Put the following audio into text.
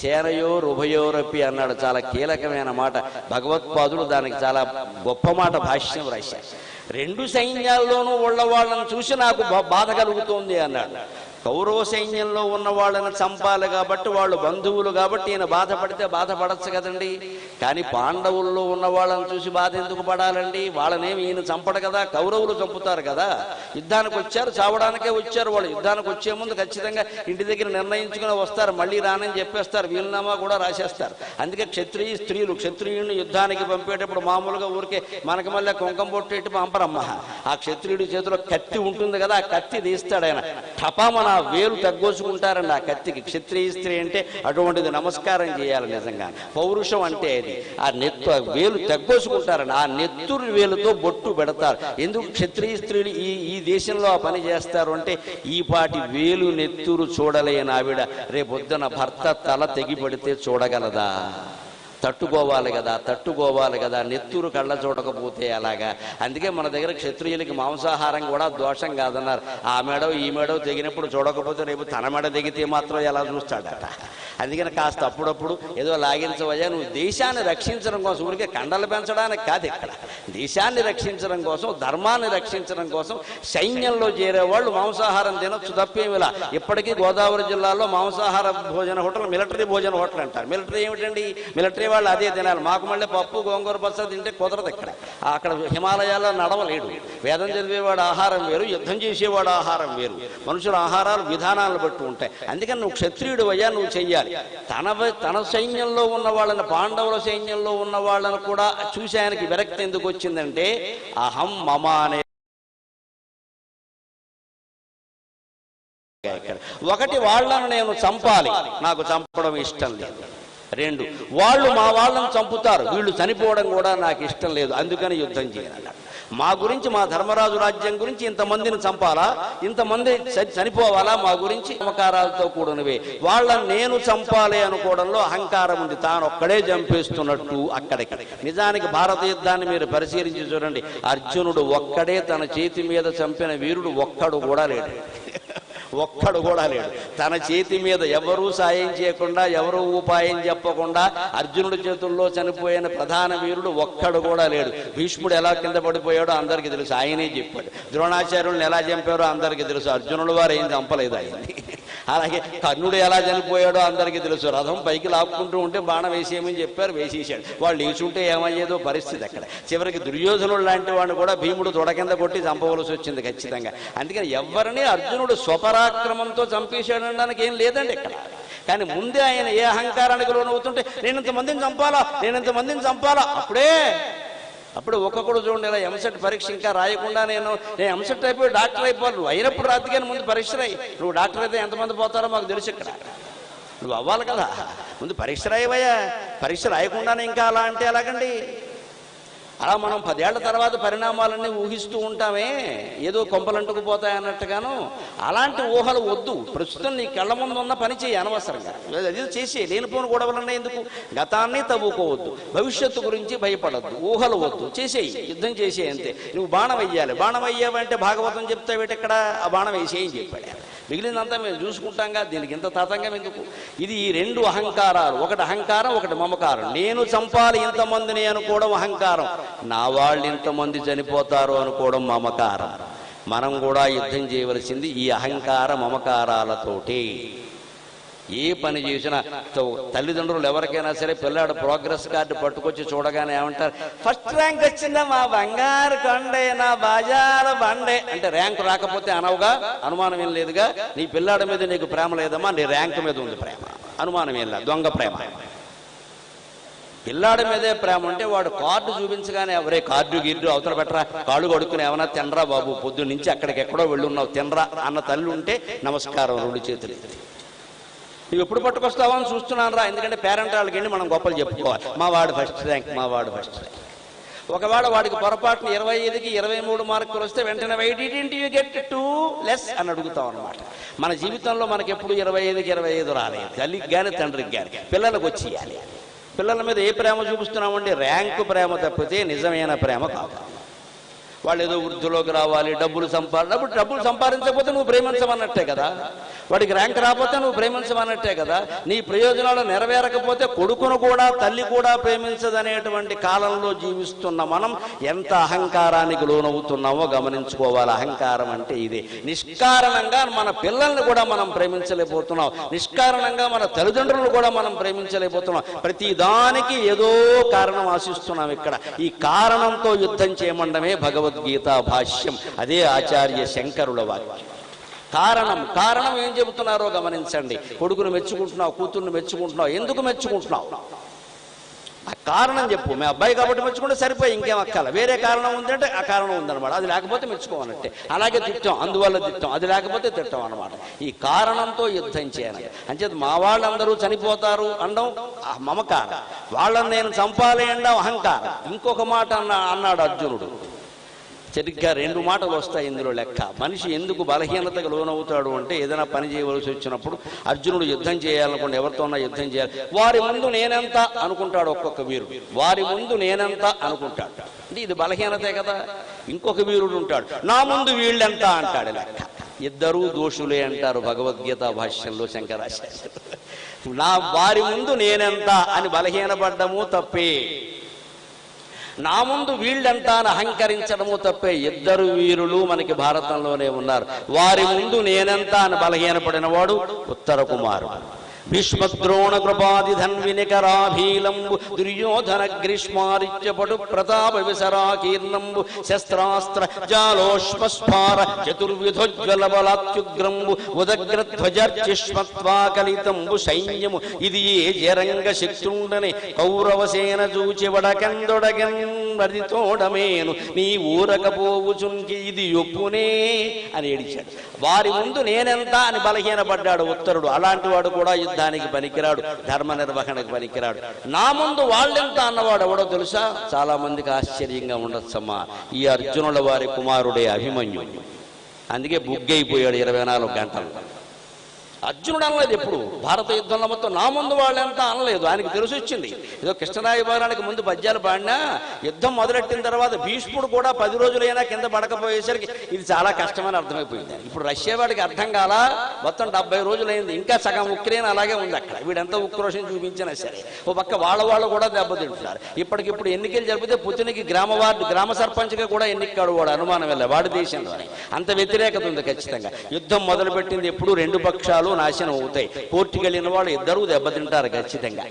సేనయోర్ ఉభయోరపి అన్నాడు. చాలా కీలకమైన మాట. భగవత్పాదుడు దానికి చాలా గొప్ప మాట భాష్యం రాశారు. రెండు సైన్యాల్లోనూ ఉన్న వాళ్ళని చూసి నాకు బాధ కలుగుతోంది అన్నాడు. కౌరవ సైన్యంలో ఉన్న వాళ్ళని చంపాలి కాబట్టి వాళ్ళు బంధువులు కాబట్టి ఈయన బాధపడితే బాధపడచ్చు కదండి. కానీ పాండవుల్లో ఉన్న వాళ్ళని చూసి బాధ ఎందుకు పడాలండి? వాళ్ళనేమి ఈయన చంపడు కదా కౌరవులు చంపుతారు కదా. యుద్ధానికి వచ్చారు చావడానికే వచ్చారు వాళ్ళు. యుద్ధానికి వచ్చే ముందు ఖచ్చితంగా ఇంటి దగ్గర నిర్ణయించుకుని వస్తారు. మళ్ళీ రానని చెప్పేస్తారు. వీలునామా కూడా రాసేస్తారు. అందుకే క్షత్రియ స్త్రీలు క్షత్రియుడిని యుద్ధానికి పంపేటప్పుడు మామూలుగా ఊరికే మనకి మళ్ళీ కుంకం పొట్టేటి పంపరమ్మ. ఆ క్షత్రియుడి చేతిలో కత్తి ఉంటుంది కదా ఆ కత్తి తీస్తాడు ఆయన. టపామన వేలు తగ్గోసుకుంటారండి ఆ కత్తికి. క్షత్రియ స్త్రీ అంటే అటువంటిది నమస్కారం చేయాలి నిజంగా. పౌరుషం అంటే అది. ఆ నెత్తు వేలు తగ్గోసుకుంటారండి. ఆ నెత్తురు వేలుతో బొట్టు పెడతారు. ఎందుకు క్షత్రియ స్త్రీలు ఈ ఈ దేశంలో ఆ పని చేస్తారు అంటే ఈ పాటి వేలు నెత్తురు చూడలేని ఆవిడ రేపొద్దున భర్త తల తెగి పడితే చూడగలదా? తట్టుకోవాలి కదా తట్టుకోవాలి కదా నెత్తురు కళ్ళ చూడకపోతే అలాగా అందుకే మన దగ్గర క్షత్రియులకి మాంసాహారం కూడా దోషం కాదన్నారు. ఆ మేడో ఈ మేడో తెగినప్పుడు చూడకపోతే రేపు తన మెడ తెగితే మాత్రం ఎలా చూస్తాడట? అందుకని కాస్త అప్పుడప్పుడు ఏదో లాగించవయ్యా నువ్వు దేశాన్ని రక్షించడం కోసం ఊరికే కండలు పెంచడానికి కాదు ఇక్కడ. దేశాన్ని రక్షించడం కోసం ధర్మాన్ని రక్షించడం కోసం సైన్యంలో చేరేవాళ్ళు మాంసాహారం తినొచ్చు తప్పేమిలా ఇప్పటికీ గోదావరి జిల్లాలో మాంసాహార భోజన హోటల్ మిలిటరీ భోజన హోటల్ అంటారు. మిలిటరీ ఏమిటండి? మిలిటరీ వాళ్ళు అదే తినాలి. మాకు మళ్ళీ పప్పు గోంగూర పచ్చడి తింటే కుదరదు ఇక్కడ. అక్కడ హిమాలయాల్లో నడవలేడు. వేదం చదివేవాడు ఆహారం వేరు యుద్ధం చేసేవాడు ఆహారం వేరు. మనుషుల ఆహారాలు విధానాలను బట్టి ఉంటాయి. అందుకని నువ్వు క్షత్రియుడు అయ్యా నువ్వు చెయ్యాలి. తన తన సైన్యంలో ఉన్న వాళ్ళని పాండవుల సైన్యంలో ఉన్న వాళ్ళని కూడా చూసి ఆయనకి విరక్తి ఎందుకు వచ్చిందంటే అహం మమ అనే ఒకటి వాళ్ళను నేను చంపాలి. నాకు చంపడం ఇష్టం లేదు. రెండు వాళ్ళు మా వాళ్ళని చంపుతారు. వీళ్ళు చనిపోవడం కూడా నాకు ఇష్టం లేదు. అందుకని యుద్ధం చేయాలి. మా గురించి మా ధర్మరాజు రాజ్యం గురించి ఇంతమందిని చంపాలా? ఇంతమంది చనిపోవాలా? మా గురించి అమకారాలతో కూడినవే. వాళ్ళని నేను చంపాలి అనుకోవడంలో అహంకారం ఉంది. తాను ఒక్కడే చంపేస్తున్నట్టు అక్కడికి. నిజానికి భారత యుద్ధాన్ని మీరు పరిశీలించి చూడండి. అర్జునుడు ఒక్కడే తన చేతి మీద చంపిన వీరుడు ఒక్కడు కూడా లేడు. ఒక్కడు కూడా లేడు. తన చేతి మీద ఎవరూ సాయం చేయకుండా ఎవరూ ఉపాయం చెప్పకుండా అర్జునుడి చేతుల్లో చనిపోయిన ప్రధాన వీరుడు ఒక్కడు కూడా లేడు. భీష్ముడు ఎలా కింద పడిపోయాడో అందరికీ తెలుసు. ఆయనే చెప్పాడు. ద్రోణాచార్యులను ఎలా చంపారో అందరికీ తెలుసు. అర్జునుడు వారు ఏం చంపలేదు ఆయన్ని. అలాగే కర్ణుడు ఎలా చనిపోయాడో అందరికీ తెలుసు. రథం పైకి లాక్కుంటూ ఉంటే బాణం వేసేయమని చెప్పారు వేసేసాడు వాళ్ళు లేచుంటే ఏమయ్యేదో పరిస్థితి అక్కడ. చివరికి దుర్యోధనుడు లాంటి వాడిని కూడా భీముడు తొడ కింద కొట్టి చంపవలసి వచ్చింది ఖచ్చితంగా. అందుకని ఎవరిని అర్జునుడు స్వపరాక్రమంతో చంపేశాడనడానికి ఏం లేదండి ఇక్కడ. కానీ ముందే ఆయన ఏ అహంకారానికి లోనవుతుంటే నేను ఇంతమందిని చంపాలా? నేను ఇంతమందిని చంపాలా? అప్పుడే అప్పుడు ఒక్కొక్కడు చూడండి ఇలా ఎంసెట్ పరీక్ష ఇంకా రాయకుండా నేను నేను ఎంసెట్ అయిపోయి డాక్టర్ అయిపోవాలి. నువ్వు అయినప్పుడు రాదు కానీ ముందు పరీక్ష రాయి. నువ్వు డాక్టర్ అయితే ఎంతమంది పోతారో మాకు తెలుసు ఇక్కడ. నువ్వు అవ్వాలి కదా. ముందు పరీక్ష రాయవయ్యా. పరీక్ష రాయకుండానే ఇంకా అలా అంటే ఎలాగండి? అలా మనం పదేళ్ళ తర్వాత పరిణామాలన్నీ ఊహిస్తూ ఉంటామే. ఏదో కొంపలంటుకు పోతాయి అన్నట్టుగాను అలాంటి ఊహలు వద్దు. ప్రస్తుతం నీ కళ్ళ ముందు ఉన్న పని చేయి అనవసరంగా. అది చేసే లేనిపోని గొడవలన్నా ఎందుకు? గతాన్ని తవ్వుకోవద్దు. భవిష్యత్తు గురించి భయపడద్దు. ఊహలు వద్దు. చేసేయి. యుద్ధం చేసే అంతే. నువ్వు బాణం వెయ్యాలి బాణం వెయ్యావంటే భాగవతం చెప్తావేటి ఇక్కడ ఆ బాణం వేసేయని చెప్పాడు ఆయన. మిగిలినంతా మేము చూసుకుంటాంగా దీనికి ఇంత తతంగం ఎందుకు? ఇది ఈ రెండు అహంకారాలు ఒకటి అహంకారం ఒకటి మమకారం. నేను చంపాలి ఇంతమందిని అనుకోవడం అహంకారం. నా వాళ్ళు ఇంతమంది చనిపోతారు అనుకోవడం మమకారం. మనం కూడా యుద్ధం చేయవలసింది ఈ అహంకార మమకారాలతోటి. ఏ పని చేసినా తల్లిదండ్రులు ఎవరికైనా సరే పిల్లాడు ప్రోగ్రెస్ కార్డు పట్టుకొచ్చి చూడగానే ఏమంటారు? ఫస్ట్ ర్యాంక్ వచ్చిందా మా బంగారు కొండే నా బజారు బండే. అంటే ర్యాంక్ రాకపోతే అనవుగా అనుమానం ఏం లేదుగా. నీ పిల్లాడి మీద నీకు ప్రేమ లేదమ్మా నీ ర్యాంక్ మీద ఉంది ప్రేమ. అనుమానం ఏం లేదు దొంగ ప్రేమ. పిల్లాడి మీదే ప్రేమ ఉంటే వాడు కార్డు చూపించగానే ఎవరే కార్డు గిర్డు అవతల పెట్టరా కాళ్ళు కడుక్కుని ఏమన్నా తినరా బాబు పొద్దు నుంచి అక్కడికి ఎక్కడో వెళ్ళున్నావు తినరా అన్న తల్లి ఉంటే నమస్కారం రెండు చేతులు. నువ్వు ఎప్పుడు పట్టుకొస్తావా అని చూస్తున్నాను రా. ఎందుకంటే పేరెంట్ వాళ్ళకి వెళ్ళి మనం గొప్పలు చెప్పుకోవాలి. మా వాడు ఫస్ట్ ర్యాంక్ మా వాడు ఫస్ట్ ర్యాంక్ ఒకవేళ వాడికి పొరపాటున ఇరవై ఐదుకి ఇరవై మూడు మార్కులు వస్తే వెంటనే why you get too less అని అడుగుతాం అనమాట మన జీవితంలో మనకి ఎప్పుడు ఇరవై ఐదుకి ఇరవై ఐదు రాలేదు. తల్లికి కానీ తండ్రికి కానీ పిల్లలకు వచ్చేయాలి. పిల్లల మీద ఏ ప్రేమ చూపిస్తున్నామండి? ర్యాంకు ప్రేమ తప్పితే నిజమైన ప్రేమ కాదు. వాళ్ళు ఏదో వృద్ధిలోకి రావాలి డబ్బులు సంపాది డబ్బులు డబ్బులు సంపాదించకపోతే నువ్వు ప్రేమించమన్నట్టే కదా. వాడికి ర్యాంక్ రాకపోతే నువ్వు ప్రేమించమన్నట్టే కదా. నీ ప్రయోజనాలు నెరవేరకపోతే కొడుకును కూడా తల్లి కూడా ప్రేమించదనేటువంటి కాలంలో జీవిస్తున్న మనం ఎంత అహంకారానికి లోనవుతున్నామో గమనించుకోవాలి. అహంకారం అంటే ఇదే. నిష్కారణంగా మన పిల్లల్ని కూడా మనం ప్రేమించలేకపోతున్నాం. నిష్కారణంగా మన తల్లిదండ్రులను కూడా మనం ప్రేమించలేకపోతున్నాం. ప్రతి దానికి ఏదో కారణం ఆశిస్తున్నాం ఇక్కడ. ఈ కారణంతో యుద్ధం చేయమండమే భగవద్గీత భాష్యం అదే ఆచార్య శంకరుల వాక్యం. కారణం కారణం ఏం చెబుతున్నారో గమనించండి. కొడుకును మెచ్చుకుంటున్నావు కూతుర్ని మెచ్చుకుంటున్నావు ఎందుకు మెచ్చుకుంటున్నావు? ఆ కారణం చెప్పు. మీ అబ్బాయి కాబట్టి మెచ్చుకుంటే సరిపోయి ఇంకేం అక్కాల? వేరే కారణం ఉందంటే ఆ కారణం ఉందన్నమాట. అది లేకపోతే మెచ్చుకోవాలంటే. అలాగే తిట్టాం అందువల్ల తిట్టాం. అది లేకపోతే తిట్టాం అనమాట ఈ కారణంతో యుద్ధం చేయాలి. అంచేత మా వాళ్ళందరూ చనిపోతారు అనడం మమకారం. వాళ్ళని నేను చంపాలి అనడం అహంకారం. ఇంకొక మాట అన్న అన్నాడు అర్జునుడు. సరిగ్గా రెండు మాటలు వస్తాయి ఇందులో లెక్క. మనిషి ఎందుకు బలహీనతకు లోనవుతాడు అంటే ఏదైనా పని చేయవలసి వచ్చినప్పుడు అర్జునుడు యుద్ధం చేయాలనుకుంటే ఎవరితోన్నా యుద్ధం చేయాలి. వారి ముందు నేనెంత అనుకుంటాడు ఒక్కొక్క వీరుడు. వారి ముందు నేనెంత అనుకుంటాడు. అంటే ఇది బలహీనతే కదా. ఇంకొక వీరుడు ఉంటాడు. నా ముందు వీళ్ళెంత అంటాడు లెక్క. ఇద్దరూ దోషులే అంటారు భగవద్గీత భాష్యంలో శంకరాచార్య నా వారి ముందు నేనెంత అని బలహీనపడ్డము తప్పే. నా ముందు వీళ్ళంతా అని అహంకరించడము తప్పే ఇద్దరు వీరులు మనకి భారతంలోనే ఉన్నారు. వారి ముందు నేనెంత అని బలహీనపడిన వాడు ఉత్తర కుమారుడు భీష్మద్రోణ కృపాది దుర్యోధన గ్రీష్మారిత్యపటు ప్రతాప విసరాకీర్ణంబు శస్త్రాస్త్ర జాలోష్మస్ఫార చతుర్విధోజ్వల బలాత్యుగ్రంబు ఉదగ్రధ్వజర్చిష్మత్వాకలితంబు సైన్యము. ఇది ఏ జరంగ శక్తుండని కౌరవసేన చూచి వడకందొడగన్ తోడమేను నీ ఊరకపోవుచుంకి ఇది ఒప్పునే అని ఏడిచాడు. వారి ముందు నేనెంత అని బలహీనపడ్డాడు ఉత్తరుడు. అలాంటి వాడు కూడా యుద్ధానికి పనికిరాడు ధర్మ నిర్వహణకు పనికిరాడు. నా ముందు వాళ్ళెంత అన్నవాడు ఎవడో తెలుసా? చాలా మందికి ఆశ్చర్యంగా ఉండొచ్చమ్మా. ఈ అర్జునుల వారి కుమారుడే అభిమన్యు. అందుకే బుగ్గైపోయాడు ఇరవై నాలుగు గంటలు. అర్జునుడు అనలేదు ఎప్పుడు. భారత యుద్ధంలో మొత్తం నా ముందు వాళ్ళంతా అనలేదు. ఆయనకి తెలిసి వచ్చింది. ఏదో కృష్ణరాయబారానికి ముందు పద్యాలు పాడినా యుద్ధం మొదలెట్టిన తర్వాత భీష్ముడు కూడా పది రోజులైనా కింద పడకపోయేసరికి ఇది చాలా కష్టమని అర్థమైపోయింది. ఇప్పుడు రష్యా వాడికి అర్థం కాలా మొత్తం డెబ్బై రోజులైంది. ఇంకా సగం ఉక్రెయిన్ అలాగే ఉంది అక్కడ. వీడెంత ఉక్రోషం చూపించినా సరే. ఓ పక్క వాళ్ళ వాళ్ళు కూడా దెబ్బతింటున్నారు. ఇప్పటికిప్పుడు ఎన్నికలు జరిపితే పుతినికి గ్రామ వార్డు గ్రామ సర్పంచ్గా కూడా ఎన్నికాడు వాడు. అనుమానం వెళ్ళే వాడి దేశంలోనే. అంత వ్యతిరేకత ఉంది ఖచ్చితంగా. యుద్ధం మొదలుపెట్టింది ఎప్పుడు రెండు పక్షాలు. నాశనం అవుతాయి. పోర్టుకి వెళ్ళిన వాళ్ళు ఇద్దరూ దెబ్బతింటారు ఖచ్చితంగా.